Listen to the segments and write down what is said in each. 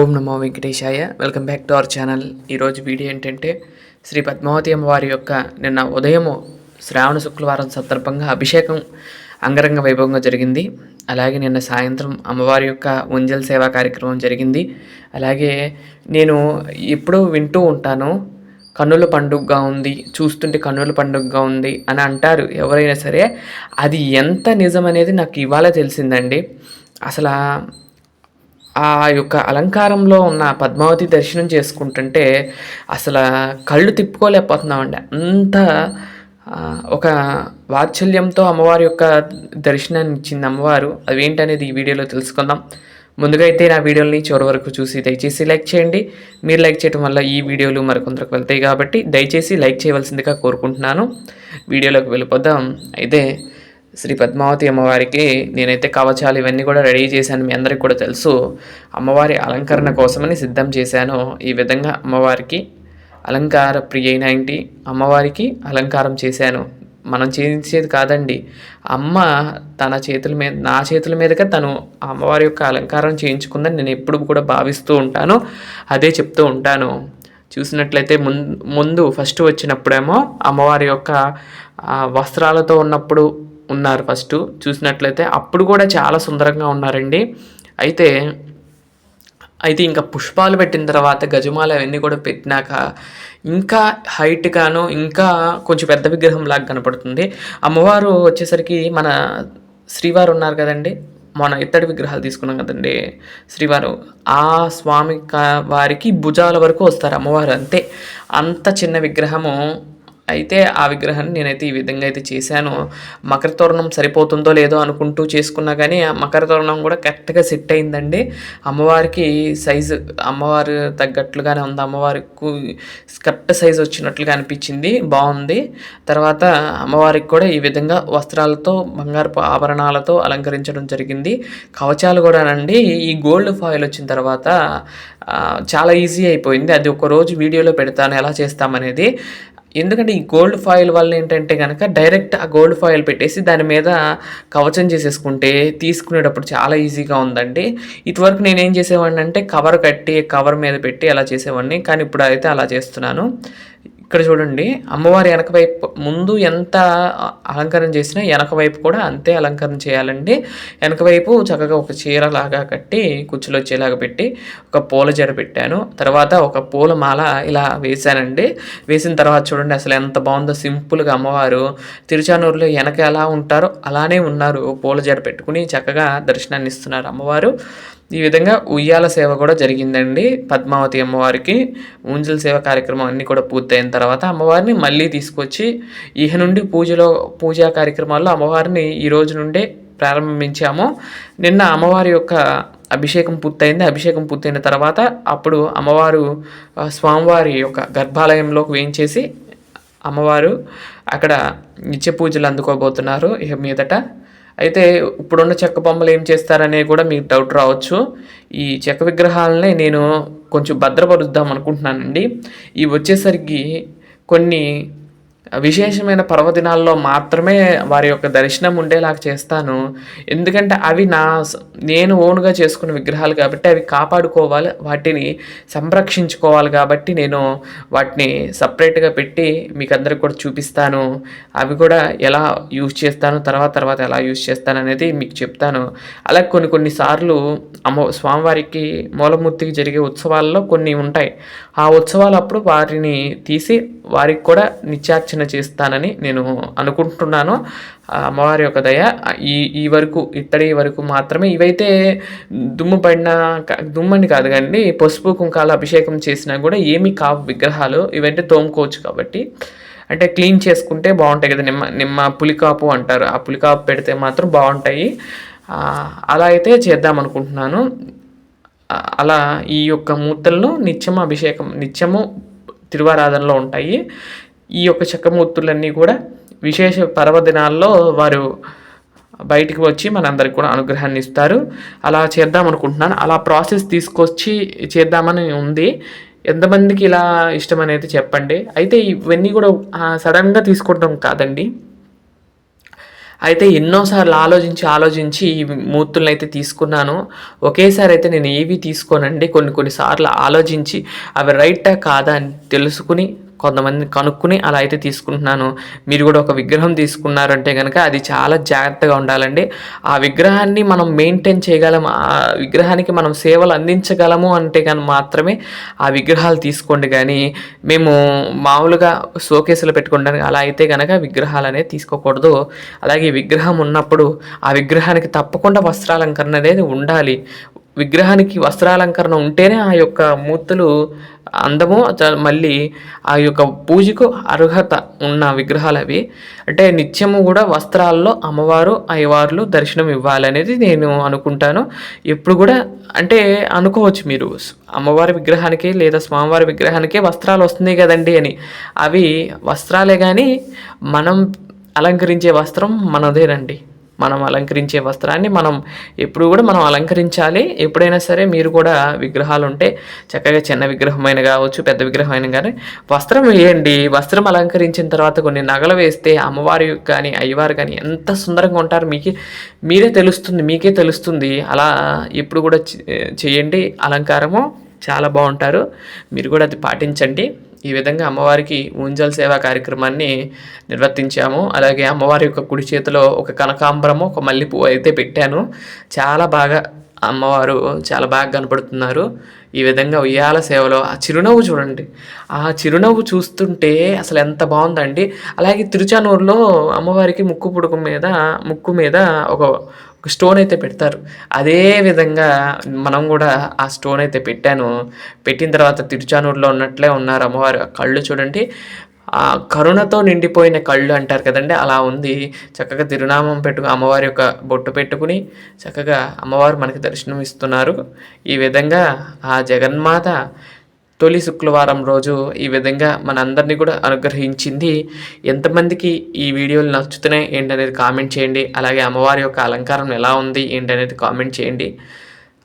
ఓం నమో వెంకటేశాయ. Welcome back to our channel. ఈరోజు video ఏంటంటే శ్రీ పద్మావతి అమ్మవారి యొక్క నిన్న ఉదయము శ్రావణ శుక్రవారం సందర్భంగా అభిషేకం అంగరంగ వైభవంగా జరిగింది. అలాగే నిన్న సాయంత్రం అమ్మవారి యొక్క ఉంజల్ సేవా కార్యక్రమం జరిగింది. అలాగే నేను ఎప్పుడూ వింటూ ఉంటాను కన్నుల పండుగగా ఉంది చూస్తుంటే కన్నుల పండుగగా ఉంది అని అంటారు ఎవరైనా సరే. అది ఎంత నిజం అనేది నాకు ఇవాళ తెలిసిందండి. అసలు ఆ యొక్క అలంకారంలో ఉన్న పద్మావతి దర్శనం చేసుకుంటుంటే అసలు కళ్ళు తిప్పుకోలేకపోతున్నామండి. అంత ఒక వాత్సల్యంతో అమ్మవారి యొక్క దర్శనాన్ని ఇచ్చింది అమ్మవారు. అవేంటనేది ఈ వీడియోలో తెలుసుకుందాం. ముందుగా అయితే నా వీడియోని చివరి వరకు చూసి దయచేసి లైక్ చేయండి. మీరు లైక్ చేయడం వల్ల ఈ వీడియోలు మరికొందరికి వెళ్తాయి కాబట్టి దయచేసి లైక్ చేయవలసిందిగా కోరుకుంటున్నాను. వీడియోలోకి వెళ్ళిపోదాం. అయితే శ్రీ పద్మావతి అమ్మవారికి నేనైతే కవచాలు ఇవన్నీ కూడా రెడీ చేశాను మీ అందరికి కూడా తెలుసు. అమ్మవారి అలంకరణ కోసమని సిద్ధం చేశాను. ఈ విధంగా అమ్మవారికి అలంకార ప్రియ అయిన అమ్మవారికి అలంకారం చేశాను. మనం చేయించేది కాదండి. అమ్మ తన చేతుల మీద నా చేతుల మీదగా తను అమ్మవారి యొక్క అలంకారం చేయించుకుందని నేను ఎప్పుడు కూడా భావిస్తూ ఉంటాను. అదే చెప్తూ ఉంటాను. చూసినట్లయితే ముందు ముందు ఫస్ట్ వచ్చినప్పుడేమో అమ్మవారి యొక్క వస్త్రాలతో ఉన్నప్పుడు ఉన్నారు ఫస్ట్. చూసినట్లయితే అప్పుడు కూడా చాలా సుందరంగా ఉన్నారండి. అయితే అయితే ఇంకా పుష్పాలు పెట్టిన తర్వాత గజమాల అవన్నీ కూడా పెట్టినాక ఇంకా హైట్గాను ఇంకా కొంచెం పెద్ద విగ్రహం లాగా కనపడుతుంది. అమ్మవారు వచ్చేసరికి మన శ్రీవారు ఉన్నారు కదండి. మన ఇత్తడి విగ్రహాలు తీసుకున్నాం కదండి శ్రీవారు. ఆ స్వామి వారికి భుజాల వరకు వస్తారు అమ్మవారు అంతే. అంత చిన్న విగ్రహము అయితే ఆ విగ్రహాన్ని నేనైతే ఈ విధంగా అయితే చేశాను. మకర తోరణం సరిపోతుందో లేదో అనుకుంటూ చేసుకున్నా కానీ ఆ మకర తోరణం కూడా కరెక్ట్గా సెట్ అయిందండి. అమ్మవారికి సైజు అమ్మవారు తగ్గట్లుగానే ఉంది. అమ్మవారికి కరెక్ట్ సైజు వచ్చినట్లుగా అనిపించింది. బాగుంది. తర్వాత అమ్మవారికి కూడా ఈ విధంగా వస్త్రాలతో బంగారపు ఆభరణాలతో అలంకరించడం జరిగింది. కవచాలు కూడానండి. ఈ గోల్డ్ ఫాయిల్ వచ్చిన తర్వాత చాలా ఈజీ అయిపోయింది. అది ఒక రోజు వీడియోలో పెడతాను. ఎలా చేస్తామనేది. ఎందుకంటే ఈ గోల్డ్ ఫాయిల్ వల్ల ఏంటంటే కనుక డైరెక్ట్ ఆ గోల్డ్ ఫాయిల్ పెట్టేసి దాని మీద కవచం చేసేసుకుంటే తీసుకునేటప్పుడు చాలా ఈజీగా ఉందండి. ఇటువరకు నేను ఏం చేసేవాడిని అంటే కవర్ కట్టి కవర్ మీద పెట్టి అలా చేసేవాడిని. కానీ ఇప్పుడు అయితే అలా చేస్తున్నాను. ఇక్కడ చూడండి అమ్మవారి వెనక వైపు ముందు ఎంత అలంకరణ చేసినా వెనక వైపు కూడా అంతే అలంకరణ చేయాలండి. వెనక వైపు చక్కగా ఒక చీర లాగా కట్టి కుచ్చులు వచ్చేలాగా పెట్టి ఒక పూల జడ పెట్టాను. తర్వాత ఒక పూల మాల ఇలా వేశానండి. వేసిన తర్వాత చూడండి అసలు ఎంత బాగుందో సింపుల్గా అమ్మవారు తిరుచానూరులో వెనక ఎలా ఉంటారో అలానే ఉన్నారు. పూల జడ పెట్టుకుని చక్కగా దర్శనాన్ని ఇస్తున్నారు అమ్మవారు. ఈ విధంగా ఉయ్యాల సేవ కూడా జరిగిందండి. పద్మావతి అమ్మవారికి ఊంజల్ సేవ కార్యక్రమం అన్నీ కూడా పూర్తయిన తర్వాత అమ్మవారిని మళ్ళీ తీసుకొచ్చి ఇహ నుండి పూజలో పూజా కార్యక్రమాల్లో అమ్మవారిని ఈ రోజు నుండే ప్రారంభించాము. నిన్న అమ్మవారి యొక్క అభిషేకం పూర్తయింది. అభిషేకం పూర్తయిన తర్వాత అప్పుడు అమ్మవారు స్వామివారి యొక్క గర్భాలయంలోకి వేయించేసి అమ్మవారు అక్కడ నిత్య పూజలు అందుకోబోతున్నారు ఇక మీదట. అయితే ఇప్పుడున్న చెక్క బొమ్మలు ఏం చేస్తారనేది కూడా మీకు డౌట్ రావచ్చు. ఈ చెక్క విగ్రహాలనే నేను కొంచెం భద్రపరుద్దాం అనుకుంటున్నానండి. ఇవి వచ్చేసరికి కొన్ని విశేషమైన పర్వదినాల్లో మాత్రమే వారి యొక్క దర్శనం ఉండేలాగా చేస్తాను. ఎందుకంటే అవి నా నేను ఓన్గా చేసుకున్న విగ్రహాలు కాబట్టి అవి కాపాడుకోవాలి వాటిని సంరక్షించుకోవాలి కాబట్టి నేను వాటిని సపరేట్గా పెట్టి మీకు అందరికి కూడా చూపిస్తాను. అవి కూడా ఎలా యూజ్ చేస్తాను తర్వాత తర్వాత ఎలా యూజ్ చేస్తాను అనేది మీకు చెప్తాను. అలా కొన్ని కొన్ని సార్లు అమ్మ స్వామివారికి మూలమూర్తికి జరిగే ఉత్సవాల్లో కొన్ని ఉంటాయి. ఆ ఉత్సవాలప్పుడు వారిని తీసి వారికి కూడా నిత్యార్చన చేస్తానని నేను అనుకుంటున్నాను. అమ్మవారి యొక్క దయ ఈ ఈ వరకు ఇత్తడి వరకు మాత్రమే. ఇవైతే దుమ్ము పడిన దుమ్మని కాదు కానీ పసుపు కుంకాల అభిషేకం చేసినా కూడా ఏమి కావు విగ్రహాలు. ఇవైతే తోముకోవచ్చు కాబట్టి. అంటే క్లీన్ చేసుకుంటే బాగుంటాయి కదా నిమ్మ నిమ్మ పులికాపు అంటారు. ఆ పులికాపు పెడితే మాత్రం బాగుంటాయి. అలా అయితే చేద్దాం అనుకుంటున్నాను. అలా ఈ యొక్క మూర్తులను నిత్యము అభిషేకం నిత్యము తిరువారాధనలో ఉంటాయి. ఈ యొక్క చక్రమూర్తులన్నీ కూడా విశేష పర్వదినాల్లో వారు బయటికి వచ్చి మనందరికి కూడా అనుగ్రహాన్ని ఇస్తారు. అలా చేద్దాం అనుకుంటున్నాను. అలా ప్రాసెస్ తీసుకొచ్చి చేద్దామని ఉంది. ఎంతమందికి ఇలా ఇష్టం అనేది చెప్పండి. అయితే ఇవన్నీ కూడా సడన్గా తీసుకోవడం కాదండి. అయితే ఎన్నోసార్లు ఆలోచించి ఆలోచించి ఈ మూర్తులను అయితే తీసుకున్నాను. ఒకేసారి అయితే నేను ఏవి తీసుకోనండి. కొన్ని కొన్నిసార్లు ఆలోచించి అవి రైటా కాదా అని తెలుసుకుని కొంతమంది కనుక్కుని అలా అయితే తీసుకుంటున్నాను. మీరు కూడా ఒక విగ్రహం తీసుకున్నారంటే కనుక అది చాలా జాగ్రత్తగా ఉండాలండి. ఆ విగ్రహాన్ని మనం మెయింటైన్ చేయగలం ఆ విగ్రహానికి మనం సేవలు అందించగలము అంటే కానీ మాత్రమే ఆ విగ్రహాలు తీసుకోండి. కానీ మేము మామూలుగా షోకేసులు పెట్టుకోవడానికి అలా అయితే కనుక విగ్రహాలు అనేది తీసుకోకూడదు. అలాగే విగ్రహం ఉన్నప్పుడు ఆ విగ్రహానికి తప్పకుండా వస్త్రాలంకరణ అనేది ఉండాలి. విగ్రహానికి వస్త్రాలంకరణ ఉంటేనే ఆ యొక్క మూర్తులు అందము మళ్ళీ ఆ యొక్క పూజకు అర్హత ఉన్న విగ్రహాలు అవి. అంటే నిత్యము కూడా వస్త్రాల్లో అమ్మవారు అయ్యవార్లు దర్శనం ఇవ్వాలనేది నేను అనుకుంటాను. ఎప్పుడు కూడా అంటే అనుకోవచ్చు మీరు అమ్మవారి విగ్రహానికి లేదా స్వామివారి విగ్రహానికి వస్త్రాలు వస్తున్నాయి కదండి అని. అవి వస్త్రాలే కానీ మనం అలంకరించే వస్త్రం మనదేనండి. మనం అలంకరించే వస్త్రాన్ని మనం ఎప్పుడు కూడా మనం అలంకరించాలి. ఎప్పుడైనా సరే మీరు కూడా విగ్రహాలు ఉంటే చక్కగా చిన్న విగ్రహమైన కావచ్చు పెద్ద విగ్రహమైన కానీ వస్త్రం వేయండి. వస్త్రం అలంకరించిన తర్వాత కొన్ని నగలు వేస్తే అమ్మవారి కానీ అయ్యవారు కానీ ఎంత సుందరంగా ఉంటారు మీకే మీరే తెలుస్తుంది మీకే తెలుస్తుంది. అలా ఎప్పుడు కూడా చేయండి అలంకారము చాలా బాగుంటారు. మీరు కూడా అది పాటించండి. ఈ విధంగా అమ్మవారికి ఊంజల్ సేవా కార్యక్రమాన్ని నిర్వర్తించాము. అలాగే అమ్మవారి యొక్క కుడి చేతిలో ఒక కనకాంబరము ఒక మల్లెపూ అయితే పెట్టాను. చాలా బాగా అమ్మవారు చాలా బాగా కనపడుతున్నారు. ఈ విధంగా ఉయ్యాల సేవలో ఆ చిరునవ్వు చూడండి. ఆ చిరునవ్వు చూస్తుంటే అసలు ఎంత బాగుందండి. అలాగే తిరుచానూరులో అమ్మవారికి ముక్కు పుడుకు మీద ముక్కు మీద ఒక ఒక స్టోన్ అయితే పెడతారు. అదే విధంగా మనం కూడా ఆ స్టోన్ అయితే పెట్టాను. పెట్టిన తర్వాత తిరుచానూరులో ఉన్నట్లే ఉన్నారు అమ్మవారు. కళ్ళు చూడండి. ఆ కరుణతో నిండిపోయిన కళ్ళు అంటారు కదండి అలా ఉంది. చక్కగా తిరునామం పెట్టుకు అమ్మవారి యొక్క బొట్టు పెట్టుకుని చక్కగా అమ్మవారు మనకి దర్శనం ఇస్తున్నారు. ఈ విధంగా ఆ జగన్మాత తొలి శుక్రవారం రోజు ఈ విధంగా మనందరినీ కూడా అనుగ్రహించింది. ఎంతమందికి ఈ వీడియోలు నచ్చుతున్నాయి ఏంటనేది కామెంట్ చేయండి. అలాగే అమ్మవారి యొక్క అలంకారం ఎలా ఉంది ఏంటనేది కామెంట్ చేయండి.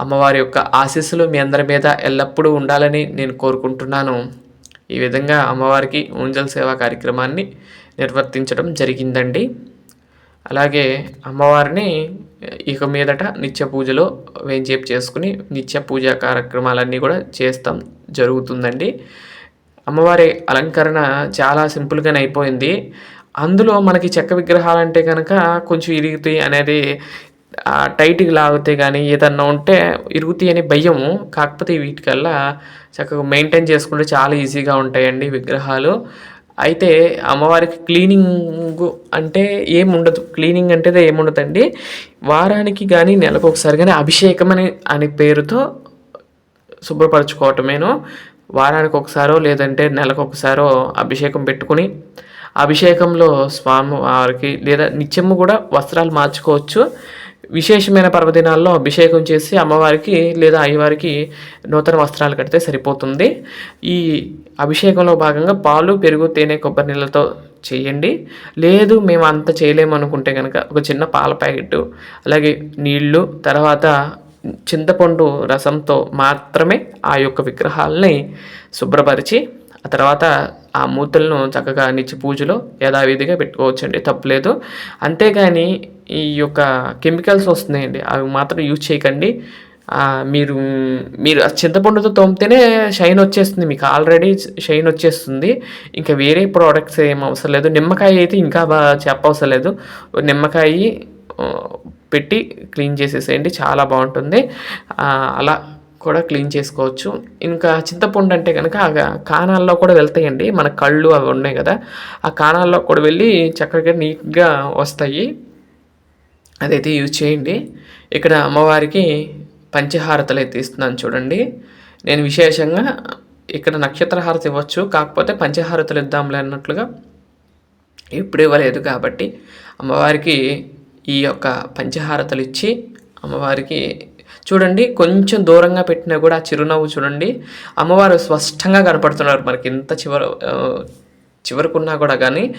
అమ్మవారి యొక్క ఆశీస్సులు మీ అందరి మీద ఎల్లప్పుడూ ఉండాలని నేను కోరుకుంటున్నాను. ఈ విధంగా అమ్మవారికి ఊంజల్ సేవా కార్యక్రమాన్ని నిర్వర్తించడం జరిగిందండి. అలాగే అమ్మవారిని ఇక మీదట నిత్య పూజలో వేంచేపు చేసుకుని నిత్య పూజా కార్యక్రమాలన్నీ కూడా చేస్తాం జరుగుతుందండి. అమ్మవారి అలంకరణ చాలా సింపుల్గానే అయిపోయింది. అందులో మనకి చెక్క విగ్రహాలు అంటే కనుక కొంచెం ఇరుగుతాయి అనేది టైట్గా లాగితే కానీ ఏదన్నా ఉంటే ఇరుగుతాయి అనే భయము. కాకపోతే వీటికల్లా చక్కగా మెయింటైన్ చేసుకుంటే చాలా ఈజీగా ఉంటాయండి విగ్రహాలు. అయితే అమ్మవారికి క్లీనింగ్ అంటే ఏముండదు. క్లీనింగ్ అంటే ఏముండదండి. వారానికి కానీ నెలకు ఒకసారి కానీ అభిషేకం అని అనే పేరుతో శుభ్రపరచుకోవటమేను. వారానికి ఒకసారో లేదంటే నెలకు ఒకసారో అభిషేకం పెట్టుకుని అభిషేకంలో స్వామి వారికి లేదా నిత్యము కూడా వస్త్రాలు మార్చుకోవచ్చు. విశేషమైన పర్వదినాల్లో అభిషేకం చేసి అమ్మవారికి లేదా అయ్యవారికి నూతన వస్త్రాలు కడితే సరిపోతుంది. ఈ అభిషేకంలో భాగంగా పాలు పెరుగు తేనె కొబ్బరి నీళ్ళతో చేయండి. లేదు మేము అంత చేయలేము అనుకుంటే కనుక ఒక చిన్న పాల ప్యాకెట్ అలాగే నీళ్ళు తర్వాత చింతపండు రసంతో మాత్రమే ఆ యొక్క విగ్రహాలని శుభ్రపరిచి ఆ తర్వాత ఆ మూతలను చక్కగా నిత్య పూజలో యథావిధిగా పెట్టుకోవచ్చండి. తప్పులేదు అంతేగాని ఈ యొక్క కెమికల్స్ వస్తున్నాయండి. అవి మాత్రం యూజ్ చేయకండి. మీరు మీరు చింతపండుతో తోమితేనే షైన్ వచ్చేస్తుంది. మీకు ఆల్రెడీ షైన్ వచ్చేస్తుంది. ఇంకా వేరే ప్రోడక్ట్స్ ఏం అవసరం లేదు. నిమ్మకాయ అయితే ఇంకా బాగా చెప్పవసరం లేదు. నిమ్మకాయ పెట్టి క్లీన్ చేసేసేయండి. చాలా బాగుంటుంది. అలా కూడా క్లీన్ చేసుకోవచ్చు. ఇంకా చింతపండు అంటే కనుక కాణాల్లో కూడా వెళ్తాయండి. మన కళ్ళు అవి ఉన్నాయి కదా. ఆ కాణాల్లో కూడా వెళ్ళి చక్కగా నీట్గా వస్తాయి. అదైతే యూజ్ చేయండి. ఇక్కడ అమ్మవారికి పంచహారతలు అయితే ఇస్తున్నాను చూడండి. నేను విశేషంగా ఇక్కడ నక్షత్ర హారతి ఇవ్వచ్చు. కాకపోతే పంచహారతలు ఇద్దాంలే అన్నట్లుగా ఇప్పుడు ఇవ్వలేదు కాబట్టి అమ్మవారికి ఈ యొక్క పంచహారతలు ఇచ్చి అమ్మవారికి చూడండి కొంచెం దూరంగా పెట్టినా కూడా ఆ చిరునవ్వు చూడండి. అమ్మవారు స్పష్టంగా కనపడుతున్నారు మనకి ఎంత చివర చివరకున్నా కూడా కానీ.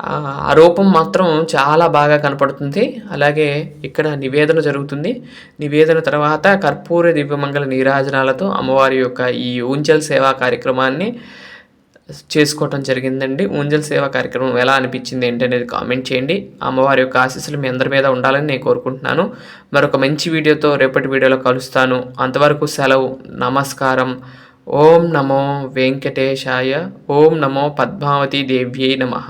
ఆ రూపం మాత్రం చాలా బాగా కనపడుతుంది. అలాగే ఇక్కడ నివేదన జరుగుతుంది. నివేదన తర్వాత కర్పూర దివ్యమంగళ నీరాజనాలతో అమ్మవారి యొక్క ఈ ఊంచల్ సేవా కార్యక్రమాన్ని చేసుకోవటం జరిగిందండి. ఊంజల్ సేవా కార్యక్రమం ఎలా అనిపించింది ఏంటి అనేది కామెంట్ చేయండి. అమ్మవారి యొక్క ఆశీస్సులు మీ అందరి మీద ఉండాలని నేను కోరుకుంటున్నాను. మరొక మంచి వీడియోతో రేపటి వీడియోలో కలుస్తాను. అంతవరకు సెలవు. నమస్కారం. ఓం నమో వెంకటేశాయ. ఓం నమో పద్మావతి దేవ్యై నమః.